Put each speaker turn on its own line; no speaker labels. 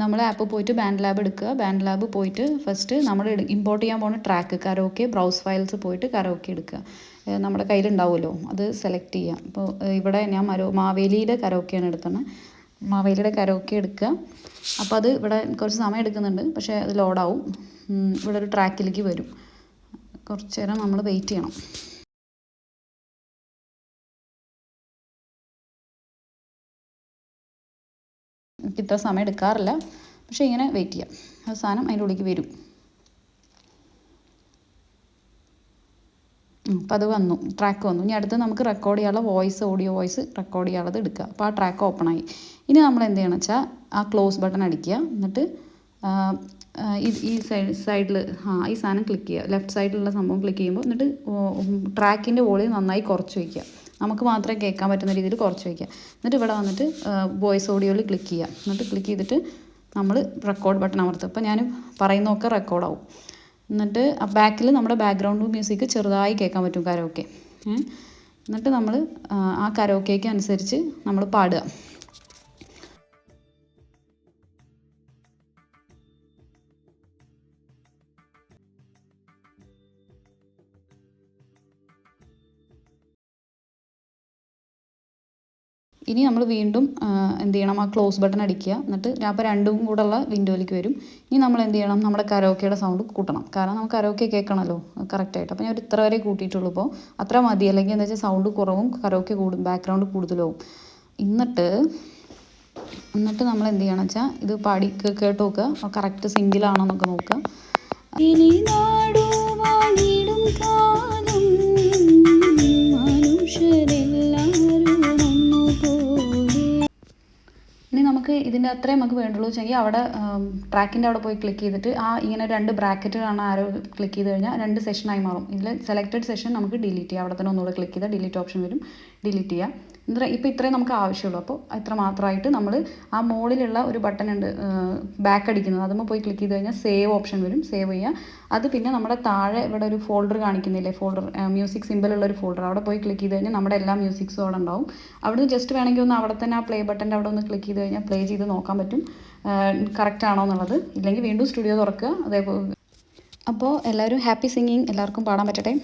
നമ്മൾ ആപ്പ് പോയിട്ട് band lab എടുക്കുക. ബാൻഡ് ലാബ് പോയിട്ട് ഫസ്റ്റ് നമ്മൾ ഇമ്പോർട്ട് ചെയ്യാൻ പോകുന്ന ട്രാക്ക് കരോക്കെ ബ്രൗസ് ഫയൽസ് പോയിട്ട് കരോക്കെ എടുക്കുക. നമ്മുടെ കയ്യിലുണ്ടാവുമല്ലോ. അത് സെലക്ട് ചെയ്യാം അപ്പോൾ ഇവിടെ ഞാൻ മരോ മാവേലിയുടെ കരോക്കെയാണ് എടുത്തത് മാവേലിയുടെ കരോക്കെ എടുക്കുക. അപ്പോൾ അത് ഇവിടെ കുറച്ച് സമയം എടുക്കുന്നുണ്ട്. പക്ഷേ അത് ലോഡാവും ഇവിടെ ഒരു ട്രാക്കിലേക്ക് വരും. കുറച്ച് നേരം നമ്മൾ വെയിറ്റ് ചെയ്യണം. എനിക്ക് ഇത്ര സമയം എടുക്കാറില്ല. പക്ഷേ ഇങ്ങനെ വെയിറ്റ് ചെയ്യാം. അവസാനം അതിന്റെ ഉള്ളിലേക്ക് വരും. അപ്പം അത് വന്നു. ട്രാക്ക് വന്നു. ഇനി അടുത്ത് നമുക്ക് റെക്കോർഡ് ചെയ്യാനുള്ള വോയിസ് ഓഡിയോ വോയിസ് റെക്കോർഡ് ചെയ്യാനുള്ളത് എടുക്കുക. അപ്പോൾ ആ ട്രാക്ക് ഓപ്പൺ ആയി. ഇനി നമ്മൾ എന്ത് ചെയ്യണം വെച്ചാൽ ആ ക്ലോസ് ബട്ടൺ അടിക്കുക. എന്നിട്ട് ഈ സൈഡ് സൈഡിൽ ആ ഈ സാധനം ക്ലിക്ക് ചെയ്യുക. ലെഫ്റ്റ് സൈഡിലുള്ള സംഭവം ക്ലിക്ക് ചെയ്യുമ്പോൾ എന്നിട്ട് ട്രാക്കിന്റെ വോളിയം നന്നായി കുറച്ച് വയ്ക്കുക. നമുക്ക് മാത്രമേ കേൾക്കാൻ പറ്റുന്ന രീതിയിൽ കുറച്ച് വയ്ക്കുക. എന്നിട്ട് ഇവിടെ വന്നിട്ട് വോയിസ് ഓഡിയോയിൽ ക്ലിക്ക് ചെയ്യുക. എന്നിട്ട് ക്ലിക്ക് ചെയ്തിട്ട് നമ്മൾ റെക്കോർഡ് ബട്ടൺ അമർത്തും അപ്പോൾ ഞാൻ പറയുന്നതൊക്കെ റെക്കോർഡാവും എന്നിട്ട് ആ ബാക്കിൽ നമ്മുടെ ബാക്ക്ഗ്രൗണ്ട് മ്യൂസിക് ചെറുതായി കേൾക്കാൻ പറ്റും കരോക്കെ എന്നിട്ട് നമ്മൾ ആ കരോക്കേക്ക് അനുസരിച്ച് നമ്മൾ പാടുക. ഇനി നമ്മൾ വീണ്ടും എന്ത് ചെയ്യണം? ആ ക്ലോസ് ബട്ടൺ അടിക്കുക. എന്നിട്ട് അപ്പോൾ രണ്ടും കൂടെ ഉള്ള വിൻഡോയിലേക്ക് വരും. ഇനി നമ്മൾ എന്ത് ചെയ്യണം? നമ്മുടെ കരോക്കയുടെ സൗണ്ട് കൂട്ടണം. കാരണം നമുക്ക് കരോക്കെ കേൾക്കണമല്ലോ കറക്റ്റായിട്ട് അപ്പോൾ ഞാൻ ഒരു ഇത്ര വരെ കൂട്ടിയിട്ടുള്ളൂ ഇപ്പോൾ അത്ര മതി. അല്ലെങ്കിൽ എന്താ വെച്ചാൽ സൗണ്ട് കുറവും കരോക്കെ കൂടും ബാക്ക്ഗ്രൗണ്ട് കൂടുതലാവും. എന്നിട്ട് എന്നിട്ട് നമ്മൾ എന്ത് ചെയ്യണം വെച്ചാൽ ഇത് പാടി കേട്ട് നോക്കുക കറക്റ്റ് സിംഗിളാണോ എന്നൊക്കെ നോക്കുക. നമുക്ക് ഇതിന്റെ അത്രേ നമുക്ക് വേണ്ടുള്ളൂ വെച്ചെങ്കിൽ അവിടെ ട്രാക്കിന്റെ അവിടെ പോയി ക്ലിക്ക് ചെയ്തിട്ട് ആ ഇങ്ങനെ രണ്ട് ബ്രാക്കറ്റ് കാണാൻ ആരോ ക്ലിക്ക് ചെയ്ത് കഴിഞ്ഞാൽ രണ്ട് സെഷനായി മാറും. ഇതിൽ സെലക്റ്റഡ് സെഷൻ നമുക്ക് ഡിലീറ്റ് ചെയ്യാം. അവിടെ തന്നെ ഒന്നുകൂടെ ക്ലിക്ക് ചെയ്താൽ ഡിലീറ്റ് ഓപ്ഷൻ വരും. ഡിലീറ്റ് ചെയ്യാം. എന്നിട്ട് ഇപ്പോൾ ഇത്രയും നമുക്ക് ആവശ്യമുള്ളൂ. അപ്പോൾ ഇത്ര മാത്രമായിട്ട് നമ്മൾ ആ മുകളിലുള്ള ഒരു ബട്ടൺ ഉണ്ട് ബാക്ക് അടിക്കുന്നത്. അതുമ്പോൾ പോയി ക്ലിക്ക് ചെയ്ത് കഴിഞ്ഞാൽ സേവ് ഓപ്ഷൻ വരും. സേവ് ചെയ്യുക അത് പിന്നെ നമ്മുടെ താഴെ ഇവിടെ ഒരു ഫോൾഡർ കാണിക്കുന്നില്ലേ? ഫോൾഡർ മ്യൂസിക് സിമ്പിളുള്ള ഒരു ഫോൾഡർ അവിടെ പോയി ക്ലിക്ക് ചെയ്ത് കഴിഞ്ഞാൽ നമ്മുടെ എല്ലാ മ്യൂസിക്സും അവിടെ ഉണ്ടാവും. അവിടുന്ന് ജസ്റ്റ് വേണമെങ്കിൽ ഒന്ന് അവിടെ തന്നെ ആ പ്ലേ ബട്ടന്റെ അവിടെ ഒന്ന് ക്ലിക്ക് ചെയ്ത് കഴിഞ്ഞാൽ പ്ലേ ചെയ്ത് നോക്കാൻ പറ്റും. കറക്റ്റ് ആണോ എന്നുള്ളത്. ഇല്ലെങ്കിൽ വീണ്ടും സ്റ്റുഡിയോ തുറക്കുക. അതേപോലെ അപ്പോൾ എല്ലാവരും ഹാപ്പി സിംഗിങ് എല്ലാവർക്കും പാടാൻ പറ്റട്ടെ.